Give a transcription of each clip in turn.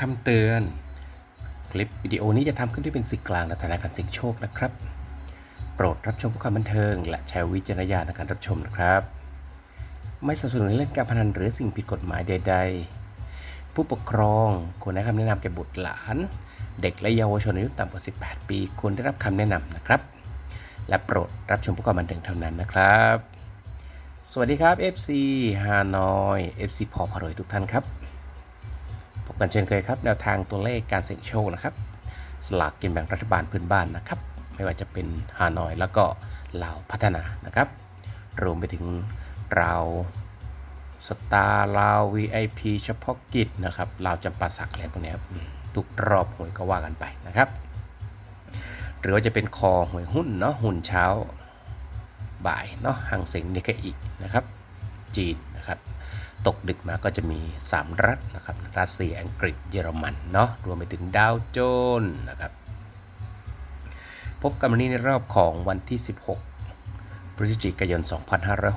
คำเตือน คลิปวิดีโอนี้จะทำขึ้นด้วยเป็นสื่อกลางในฐานะการสี่งโชคนะครับ โปรดรับชมเพื่อความบันเทิง และใช้วิจารณญาณในการรับชมนะครับ ไม่สนับสนุนให้เล่นการพนันหรือสิ่งผิดกฎหมายใด ๆ ผู้ปกครองควรให้คำแนะนำแก่บุตรหลาน เด็กและเยาวชนอายุต่ำกว่า 18 ปีควรได้รับคำแนะนำนะครับ และโปรดรับชมเพื่อความบันเทิงเท่านั้นนะครับ สวัสดีครับ FC ฮานอย FC พอพารวยทุกท่านครับ พบกันเช่นเคยครับแนวทางตัวเลขการเสี่ยงโชคนะครับสลากกินแบ่งรัฐบาลพื้นบ้านนะครับ ไม่ว่าจะเป็นฮานอยแล้วก็ลาวพัฒนานะครับ รวมไปถึงราวสตาร์ลาว VIP เฉพาะกิจนะครับลาวจำปาสักอะไรพวกนี้ครับทุกรอบหวยก็ว่ากันไปนะครับ หรือว่าจะเป็นคอหวยหุ้นเนาะหุ้นเช้าบ่ายเนาะหางเซ็งนิกเกอีกนะครับ จีนนะครับ ตกดึกมาก็จะมี 3 รัฐนะครับ รัสเซียอังกฤษเยอรมันเนาะรวมไปถึงดาวโจนส์นะครับพบกันวันนี้ในรอบของวันที่ 16 พฤศจิกายน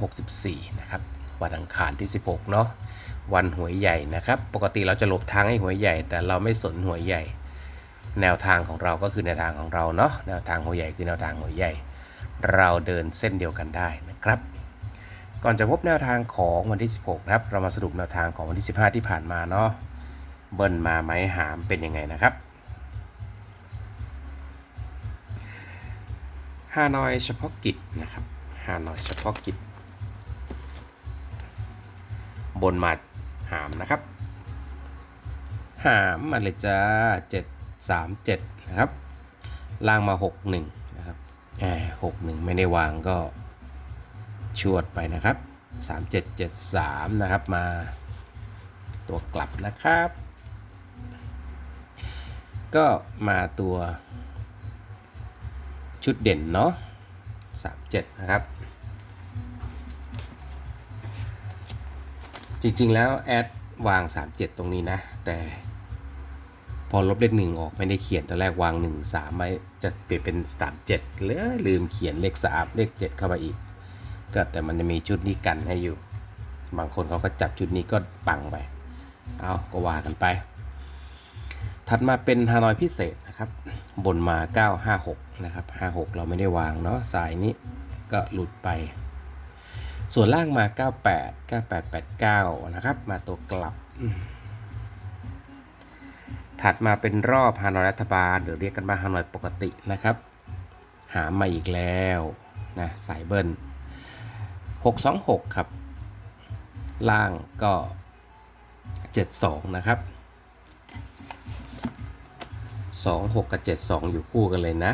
2564 นะครับ วันอังคารที่ 16 เนาะ วันหวยใหญ่นะครับ ปกติเราจะหลบทางให้หวยใหญ่ แต่เราไม่สนหวยใหญ่ แนวทางของเราก็คือแนวทางของเราเนาะ แนวทางหวยใหญ่คือแนวทางหวยใหญ่ เราเดินเส้นเดียวกันได้นะครับ ก่อนจะพบแนวทางของวันที่ 16 นะครับ เรามาสรุปแนวทางของวันที่ 15 ที่ผ่านมาเนาะเบิ้ลมาไหมหามเป็นยังไงนะครับฮานอยเฉพาะกิจนะครับฮานอยเฉพาะกิจ บนมาหามนะครับ หามมาเลยจ้า737 นะครับล่างมา 61 นะครับแหม61 ไม่ได้วางก็ ชวดไปนะครับ 3773 นะครับ มาตัวกลับนะครับ ก็มาตัวชุดเด่นเนาะ37 นะครับ จริงๆแล้วแอดวาง 37 ตรงนี้นะ แต่พอลบเลขหนึ่งออกไม่ได้เขียนตอนแรกวาง1 3ไว้จะเปลี่ยนเป็น37เลยลืมเขียนเลข3เลข7เข้ามาอีก ก็แต่มันจะมีชุดนี้กันให้อยู่ บางคนเขาก็จับชุดนี้ก็ปังไป เอาก็ว่ากันไป ถัดมาเป็นฮานอยพิเศษนะครับ บนมา 956 นะครับ 56 เราไม่ได้วางเนาะสายนี้ก็หลุดไป ส่วนล่างมา 98 9889 นะครับ มาตัวกลับ ถัดมาเป็นรอบฮานอยรัฐบาลหรือเรียกกันว่าฮานอยปกตินะครับ หามาอีกแล้วนะสายเบิ้ล 626 ครับ ล่างก็ 72 นะครับ 26 กับ 72 อยู่คู่กันเลยนะ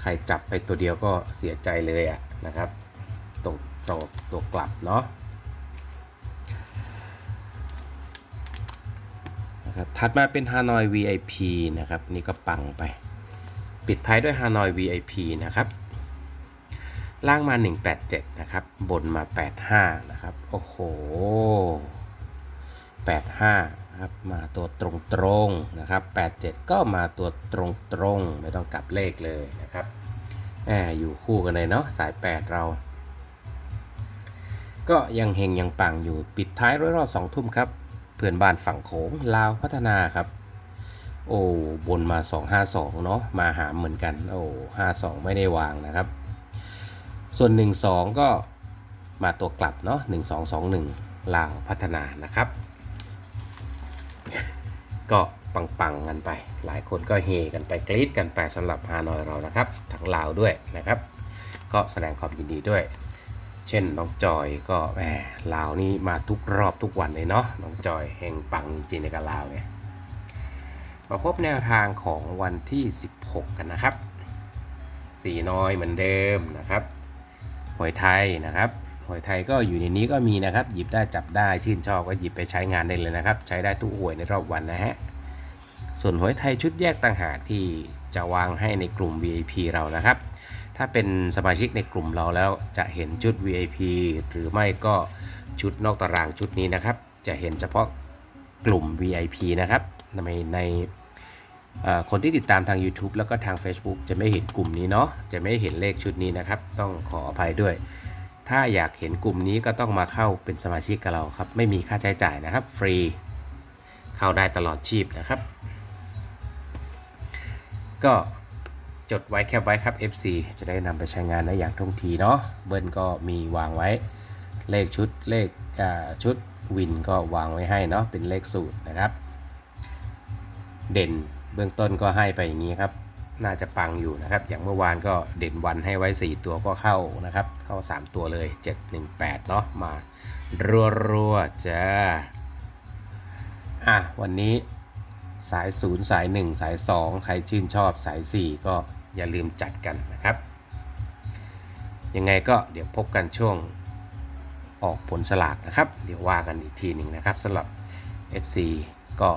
ใครจับไปตัวเดียวก็เสียใจเลยอะนะครับตรงตรงตัวกลับเนาะนะครับถัดมาเป็นฮานอย VIP นะครับ นี่ก็ปังไป ปิดท้ายด้วยฮานอย VIP นะครับ ล่างมา 187 นะครับ บนมา 85 นะครับ โอ้โห 85 นะครับ มาตัวตรงๆนะครับ 87 ก็มาตัวตรงๆไม่ต้องกลับเลขเลยนะครับแหมอยู่คู่กันเลยเนาะสาย 8 เรา ก็ยังเฮงยังปังอยู่ปิดท้ายร้อยรอบสองทุ่มครับ เพื่อนบ้านฝั่งโขงลาวพัฒนาครับโอ้บนมา 252 เนาะมาหามเหมือนกัน โอ้52 ไม่ได้วางนะครับ ส่วน 1 2 ก็มาตัวกลับเนาะ 1 2 2 1 ลาวพัฒนานะครับ ก็ปังๆกันไป หลายคนก็เฮกันไปกรี๊ดกันไปสำหรับฮานอยเรานะครับ ทั้งลาวด้วยนะครับ ก็แสดงความยินดีด้วย เช่นน้องจอยก็แหมลาวนี่มาทุกรอบทุกวันเลยเนาะ น้องจอยแห่งปังจริงในกับลาวเนี่ยมาพบแนวทางของวันที่ 16 กันนะครับ สีน้อยเหมือนเดิมนะครับ หวยไทยนะครับหวยไทยก็อยู่ในนี้ก็มีนะครับ หยิบได้จับได้ชื่นชอบก็หยิบไปใช้งานได้เลยนะครับ ใช้ได้ทุกหวยในรอบวันนะฮะส่วนหวยไทยชุดแยกต่างหากที่จะวางให้ในกลุ่ม VIP เรานะครับ ถ้าเป็นสมาชิกในกลุ่มเราแล้วจะเห็นชุด VIP หรือไม่ก็ชุดนอกตารางชุดนี้นะครับ จะเห็นเฉพาะกลุ่ม VIP นะครับในใน คนที่ติดตามทาง YouTube แล้วก็ทาง Facebook จะไม่เห็นกลุ่มนี้เนาะจะไม่เห็นเลขชุดนี้นะครับ ต้องขออภัยด้วย ถ้าอยากเห็นกลุ่มนี้ก็ต้องมาเข้าเป็นสมาชิกกับเราครับ ไม่มีค่าใช้จ่ายนะครับ ฟรี เข้าได้ตลอดชีพนะครับ ก็จดไว้แคปไว้ครับ FC จะได้นำไปใช้งานได้อย่างท่องทีเนาะเบิ้ลก็มีวางไว้ เลขชุดเลขชุดวินก็วางไว้ให้เนาะเป็นเลขสูตรนะครับ เด่น เบื้องต้นก็ให้ไปอย่างนี้ครับ น่าจะปังอยู่นะครับ อย่างเมื่อวานก็เด่นวันให้ไว้ 4 ตัวก็เข้านะครับ เข้า 3 ตัวเลย 718 เนาะมา รัวๆจ้าอะวันนี้สาย 0 สาย 1 สาย 2 ใครชื่นชอบสาย 4 ก็อย่าลืมจัดกันนะครับ ยังไงก็เดี๋ยวพบกันช่วงออกผลสลากนะครับ เดี๋ยวว่ากันอีกทีหนึ่งนะครับสำหรับ FC ก็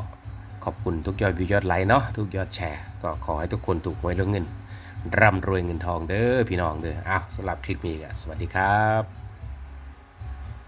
อบคุณทุกยอดวิวยอดไลค์เนาะทุกยอดแชร์ ก็ขอให้ทุกคนถูกหวยเรื่องเงินร่ำรวยเงินทองเด้อพี่น้องเด้ออ้าวสำหรับคลิปนี้ก็สวัสดีครับ